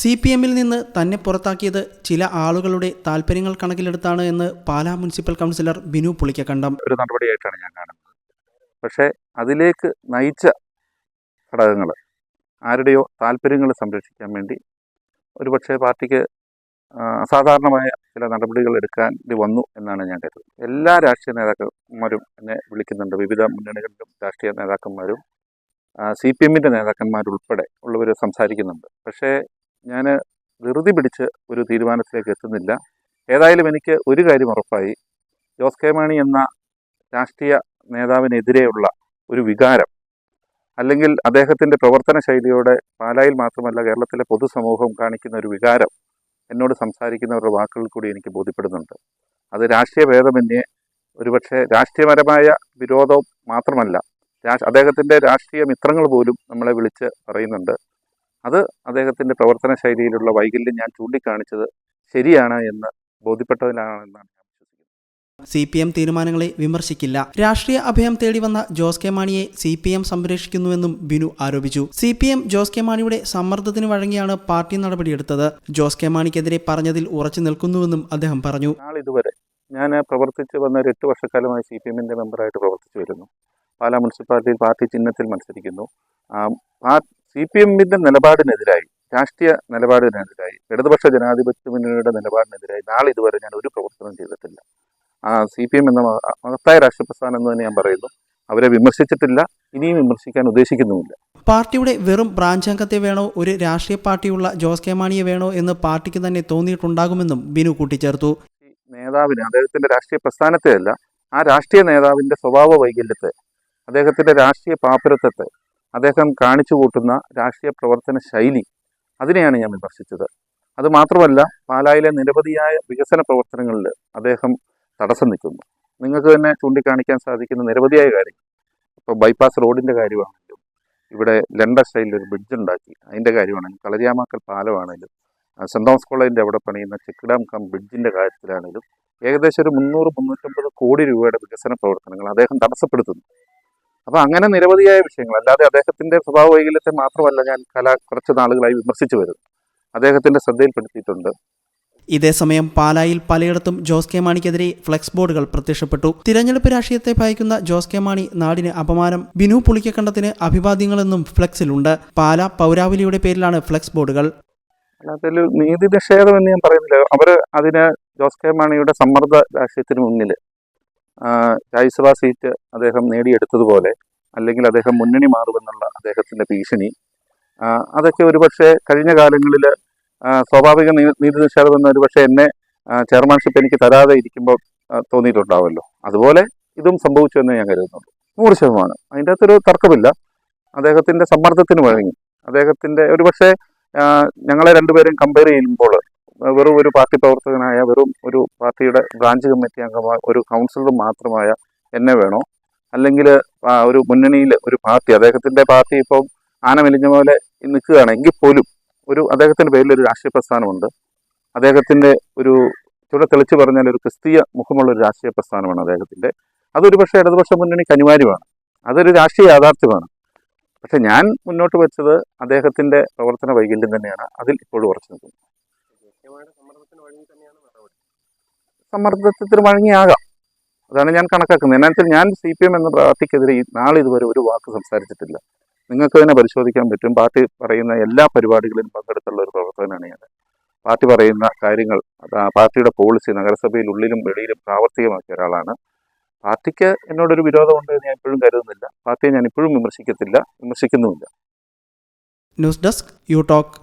C P എമ്മിൽ നിന്ന് തന്നെ പുറത്താക്കിയത് ചില ആളുകളുടെ താല്പര്യങ്ങൾ കണക്കിലെടുത്താണ് എന്ന് പാലാ മുനിസിപ്പൽ കൗൺസിലർ ബിനു പുളിക്കക്കണ്ടം ഒരു നടപടിയായിട്ടാണ് ഞാൻ കാണുന്നത്. പക്ഷേ അതിലേക്ക് നയിച്ച ഘടകങ്ങൾ ആരുടെയോ താല്പര്യങ്ങൾ സംരക്ഷിക്കാൻ വേണ്ടി ഒരുപക്ഷെ പാർട്ടിക്ക് അസാധാരണമായ ചില നടപടികൾ എടുക്കേണ്ടി വന്നു എന്നാണ് ഞാൻ കരുതുന്നത്. എല്ലാ രാഷ്ട്രീയ നേതാക്കന്മാരും എന്നെ വിളിക്കുന്നുണ്ട്. വിവിധ മുന്നണികളിലും രാഷ്ട്രീയ നേതാക്കന്മാരും സി പി എമ്മിന്റെ നേതാക്കന്മാരുൾപ്പെടെ ഉള്ളവർ സംസാരിക്കുന്നുണ്ട്. പക്ഷേ ഞാൻ ധൃതി പിടിച്ച് ഒരു തീരുമാനത്തിലേക്ക് എത്തുന്നില്ല. ഏതായാലും എനിക്ക് ഒരു കാര്യം ഉറപ്പായി. ജോസ് കെ മാണി എന്ന രാഷ്ട്രീയ നേതാവിനെതിരെയുള്ള ഒരു വികാരം അല്ലെങ്കിൽ അദ്ദേഹത്തിന്റെ പ്രവർത്തന ശൈലിയോടെ പാലായിൽ മാത്രമല്ല കേരളത്തിലെ പൊതുസമൂഹം കാണിക്കുന്ന ഒരു വികാരം എന്നോട് സംസാരിക്കുന്നവരുടെ വാക്കുകളിൽ കൂടി എനിക്ക് ബോധ്യപ്പെടുന്നുണ്ട്. അത് രാഷ്ട്രീയ ഭേദമന്യേ ഒരുപക്ഷെ രാഷ്ട്രീയപരമായ വിരോധം മാത്രമല്ല രാ- അദ്ദേഹത്തിന്റെ രാഷ്ട്രീയ മിത്രങ്ങൾ പോലും നമ്മളെ വിളിച്ച് പറയുന്നുണ്ട്. അത് അദ്ദേഹത്തിന്റെ പ്രവർത്തന ശൈലിയിലുള്ള വൈകല്യം ഞാൻ ചൂണ്ടിക്കാണിച്ചത് ശരിയാണ് എന്ന് ബോധ്യപ്പെട്ടതിലാണെന്നാണ് സി പി എം തീരുമാനങ്ങളെ വിമർശിക്കില്ല. രാഷ്ട്രീയ അഭയം തേടി വന്ന ജോസ് കെ മാണിയെ സി പി എം സംരക്ഷിക്കുന്നുവെന്നും ബിനു ആരോപിച്ചു. C P M Jose K മാണിയുടെ സമ്മർദ്ദത്തിന് വഴങ്ങിയാണ് പാർട്ടി നടപടിയെടുത്തത്. ജോസ് കെ മാണിക്കെതിരെ പറഞ്ഞതിൽ ഉറച്ചു നിൽക്കുന്നുവെന്നും അദ്ദേഹം പറഞ്ഞു. ഇതുവരെ ഞാൻ പ്രവർത്തിച്ച് വന്ന ഒരു എട്ട് വർഷക്കാലമായി സി പി എമ്മിന്റെ മെമ്പറായിട്ട് പ്രവർത്തിച്ചു വരുന്നു. പാലാ മുനിസിപ്പാലിറ്റിയിൽ പാർട്ടി ചിഹ്നത്തിൽ മത്സരിക്കുന്നു. സി പി എമ്മിന്റെ നിലപാടിനെതിരായി രാഷ്ട്രീയ നിലപാടിനെതിരായി ഇടതുപക്ഷ ജനാധിപത്യ മുന്നണിയുടെ നിലപാടിനെതിരായി നാളെ ഇതുവരെ ഞാൻ ഒരു പ്രവർത്തനം ചെയ്തിട്ടില്ല. സി പി എം എന്ന മഹത്തായ രാഷ്ട്രീയ പ്രസ്ഥാനം എന്ന് തന്നെ ഞാൻ പറയുന്നു. അവരെ വിമർശിച്ചിട്ടില്ല ഇനിയും വിമർശിക്കാൻ ഉദ്ദേശിക്കുന്നുമില്ല. പാർട്ടിയുടെ വെറും ബ്രാഞ്ച് അംഗത്തെ വേണോ ഒരു രാഷ്ട്രീയ പാർട്ടിയുള്ള ജോസ് കെ മാണിയെ വേണോ എന്ന് പാർട്ടിക്ക് തന്നെ തോന്നിയിട്ടുണ്ടാകുമെന്നും ബിനു കൂട്ടിച്ചേർത്തു. നേതാവിന് അദ്ദേഹത്തിന്റെ രാഷ്ട്രീയ പ്രസ്ഥാനത്തെ അല്ല ആ രാഷ്ട്രീയ നേതാവിന്റെ സ്വഭാവ വൈകല്യത്തെ അദ്ദേഹത്തിന്റെ രാഷ്ട്രീയ പാപ്പരത്വത്തെ അദ്ദേഹം കാണിച്ചു കൂട്ടുന്ന രാഷ്ട്രീയ പ്രവർത്തന ശൈലി അതിനെയാണ് ഞാൻ വിമർശിച്ചത്. അതുമാത്രമല്ല പാലായിലെ നിരവധിയായ വികസന പ്രവർത്തനങ്ങളിൽ അദ്ദേഹം തടസ്സം നിൽക്കുന്നു. നിങ്ങൾക്ക് തന്നെ ചൂണ്ടിക്കാണിക്കാൻ സാധിക്കുന്ന നിരവധിയായ കാര്യങ്ങൾ. ഇപ്പോൾ ബൈപ്പാസ് റോഡിന്റെ കാര്യമാണെങ്കിലും ഇവിടെ ലണ്ട സ്റ്റൈലിൽ ഒരു ബ്രിഡ്ജ് ഉണ്ടാക്കി. അതിന്റെ കാര്യമാണെങ്കിലും കളരിയാമാക്കൽ പാലമാണെങ്കിലും സെന്റ് തോമസ് കോളേജിന്റെ അവിടെ പണിയുന്ന ചെക്കിഡാം കം ബ്രിഡ്ജിന്റെ കാര്യത്തിലാണെങ്കിലും ഏകദേശം ഒരു മുന്നൂറ് മുന്നൂറ്റമ്പത് കോടി രൂപയുടെ വികസന പ്രവർത്തനങ്ങൾ അദ്ദേഹം തടസ്സപ്പെടുത്തുന്നു. അപ്പോൾ അങ്ങനെ നിരവധിയായ വിഷയങ്ങൾ. അല്ലാതെ അദ്ദേഹത്തിന്റെ സ്വഭാവ വൈകല്യത്തെ മാത്രമല്ല ഞാൻ കല കുറച്ച് നാളുകളായി വിമർശിച്ചു വരുന്നു അദ്ദേഹത്തിന്റെ ശ്രദ്ധയിൽപ്പെടുത്തിയിട്ടുണ്ട്. ഇതേസമയം പാലായിൽ പലയിടത്തും ജോസ് കെ മാണിക്കെതിരെ ഫ്ലെക്സ് ബോർഡുകൾ പ്രത്യക്ഷപ്പെട്ടു. തിരഞ്ഞെടുപ്പ് രാഷ്ട്രീയത്തെ ഭയക്കുന്ന ജോസ് കെ മാണി നാടിന് അപമാനം. ബിനു പുളിക്കക്കണ്ടത്തിന് അഭിവാദ്യങ്ങളെന്നും ഫ്ലെക്സിലുണ്ട്. പാല പൗരാവലിയുടെ പേരിലാണ് ഫ്ലെക്സ് ബോർഡുകൾ. അല്ലാത്തതിൽ നീതി നിഷേധം എന്ന് ഞാൻ പറയുന്നില്ല. അവർ അതിന് ജോസ് കെ മാണിയുടെ സമ്മർദ്ദ രാഷ്ട്രീയത്തിന് മുന്നിൽ രാജ്യസഭാ സീറ്റ് അദ്ദേഹം നേടിയെടുത്തതുപോലെ അല്ലെങ്കിൽ അദ്ദേഹം മുന്നണി മാറുമെന്നുള്ള അദ്ദേഹത്തിന്റെ ഭീഷണി. അതൊക്കെ ഒരുപക്ഷെ കഴിഞ്ഞ കാലങ്ങളിൽ സ്വാഭാവിക നീതി നിഷേധം എന്ന് ഒരുപക്ഷെ എന്നെ ചെയർമാൻഷിപ്പ് എനിക്ക് തരാതെ ഇരിക്കുമ്പോൾ തോന്നിയിട്ടുണ്ടാവുമല്ലോ അതുപോലെ ഇതും സംഭവിച്ചു എന്ന് ഞാൻ കരുതുന്നുള്ളൂ നൂറ് ശതമാനം. അതിന്റെ അകത്തൊരു തർക്കമില്ല. അദ്ദേഹത്തിന്റെ സമ്മർദ്ദത്തിന് വഴങ്ങി അദ്ദേഹത്തിന്റെ ഒരുപക്ഷെ ഞങ്ങളെ രണ്ടുപേരും കമ്പയർ ചെയ്യുമ്പോൾ വെറും ഒരു പാർട്ടി പ്രവർത്തകനായ വെറും ഒരു പാർട്ടിയുടെ ബ്രാഞ്ച് കമ്മിറ്റി അംഗമായ ഒരു കൗൺസിലർ മാത്രമായ എന്നെ വേണോ? അല്ലെങ്കിൽ ഒരു മുന്നണിയിൽ ഒരു പാർട്ടി അദ്ദേഹത്തിന്റെ പാർട്ടി ഇപ്പം ആന മെലിഞ്ഞ പോലെ നിൽക്കുകയാണ് എങ്കിൽ പോലും ഒരു അദ്ദേഹത്തിന്റെ പേരിൽ ഒരു രാഷ്ട്രീയ പ്രസ്ഥാനമുണ്ട്. അദ്ദേഹത്തിന്റെ ഒരു ചുവടെ തെളിച്ച് പറഞ്ഞാൽ ഒരു ക്രിസ്തീയ മുഖമുള്ള ഒരു രാഷ്ട്രീയ പ്രസ്ഥാനമാണ് അദ്ദേഹത്തിന്റെ. അതൊരു പക്ഷേ ഇടതുപക്ഷ മുന്നണിക്ക് അനിവാര്യമാണ് അതൊരു രാഷ്ട്രീയ യാഥാർത്ഥ്യമാണ്. പക്ഷെ ഞാൻ മുന്നോട്ട് വെച്ചത് അദ്ദേഹത്തിന്റെ പ്രവർത്തന വൈകല്യം തന്നെയാണ്. അതിൽ ഇപ്പോഴും ഉറച്ചു നിൽക്കുന്നത് സമ്മർദ്ദത്തിന് വഴങ്ങിയാകാം അതാണ് ഞാൻ കണക്കാക്കുന്നത്. എന്നാച്ചാൽ ഞാൻ സി പി എം എന്ന പാർട്ടിക്കെതിരെ ഈ നാളെ ഇതുവരെ ഒരു വാക്ക് സംസാരിച്ചിട്ടില്ല. നിങ്ങൾക്ക് തന്നെ പരിശോധിക്കാൻ പറ്റും. പാർട്ടി പറയുന്ന എല്ലാ പരിപാടികളിലും പങ്കെടുത്തുള്ള ഒരു പ്രവർത്തകനാണ് ഞാൻ. പാർട്ടി പറയുന്ന കാര്യങ്ങൾ ആ പാർട്ടിയുടെ പോളിസി നഗരസഭയിൽ ഉള്ളിലും വെളിയിലും പ്രാവർത്തികമാക്കിയ ഒരാളാണ്. പാർട്ടിക്ക് എന്നോടൊരു വിരോധമുണ്ട് എന്ന് ഞാൻ ഇപ്പോഴും കരുതുന്നില്ല. പാർട്ടിയെ ഞാൻ ഇപ്പോഴും വിമർശിക്കത്തില്ല വിമർശിക്കുന്നുമില്ല. News desk you talk